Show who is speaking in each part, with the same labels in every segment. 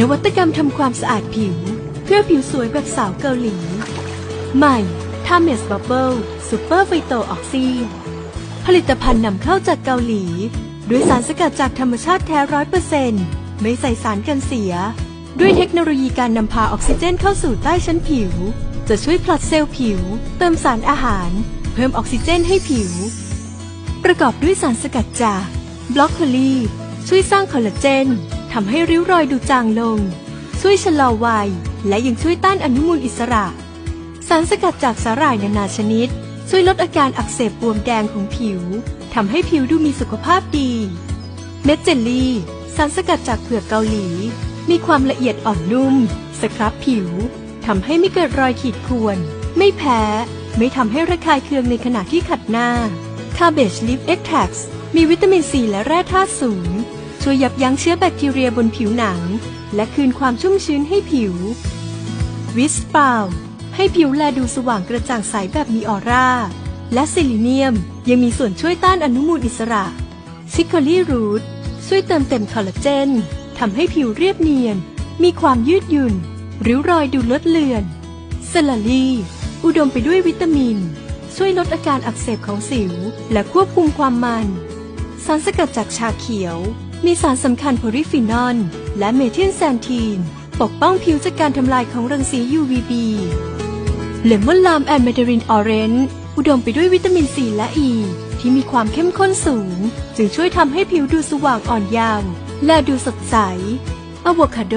Speaker 1: นวัตกรรมทำความสะอาดผิว เพื่อผิวสวยแบบสาวเกาหลี ใหม่ทาเมสบับเบิลซูเปอร์ไฟโตออกซีผลิตภัณฑ์นำเข้าจากเกาหลี ด้วยสารสกัดจากธรรมชาติแท้ร้อยเปอร์เซ็นต์ไม่ใส่สารกันเสีย ด้วยเทคโนโลยีการนำพาออกซิเจนเข้าสู่ใต้ชั้นผิว จะช่วยผลัดเซลล์ผิว เติมสารอาหาร เพิ่มออกซิเจนให้ผิว ประกอบด้วยสารสกัดจากบล็อกโคลีช่วยสร้างคอลลาเจน ทำให้ริ้วรอยดูจางลง ช่วยชะลอวัย และยังช่วยต้านอนุมูลอิสระ สารสกัดจากสาหร่ายนานาชนิด ช่วยลดอาการอักเสบบวมแดงของผิวทำให้ผิวดูมีสุขภาพดี เม็ดเจลลี่ สารสกัดจากเผือกเกาหลี มีความละเอียดอ่อนนุ่ม สครับผิวทำให้ไม่เกิดรอยขีดข่วน ไม่แพ้ ไม่ทำให้ระคายเคืองในขณะที่ขัดหน้า Cabbage Leaf Extract มีวิตามินซีและแร่ธาตุสูง ช่วยยับยั้งเชื้อแบคทีเรียบนผิวหนัง และคืนความชุ่มชื้นให้ผิว วิสปาวให้ผิวแลดูสว่างกระจ่างใสแบบมีออร่า และซิลิเนียมยังมีส่วนช่วยต้านอนุมูลอิสระ ซิคอรี่รูทช่วยเติมเต็มคอลลาเจนทำให้ผิวเรียบเนียน มีความยืดหยุ่น ริ้วรอยดูลดเลือนเซลาลีอุดมไปด้วยวิตามิน ช่วยลดอาการอักเสบของสิว และควบคุมความมัน สารสกัดจากชาเขียว มีสารสำคัญโพลิฟีนอลและเมทิลแซนทีน ปกป้องผิวจากการทำลายของรังสี UVB เลมอนลามแอนเมดรินออเรนอุดมไปด้วยวิตามินซีและอ e, ีที่มีความเข้มข้นสูง จึงช่วยทำให้ผิวดูสว่างอ่อนเยาว์และดูสดใสอะโวคาโด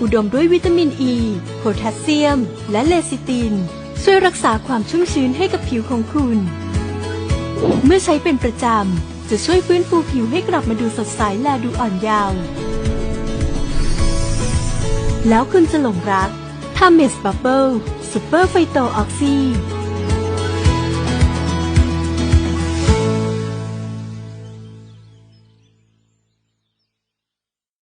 Speaker 1: อุดมด้วยวิตามินอ e, ีโพแทสเซียม และเลซิติน ช่วยรักษาความชุ่มชื้นให้กับผิวของคุณ เมื่อใช้เป็นประจำ จะช่วยฟื้นฟูผิวให้กลับมาดูสดใสและดูอ่อนเยาว์แล้วคุณจะหลงรักทาเมสบับเบิลซูเปอร์ไฟโตออกซี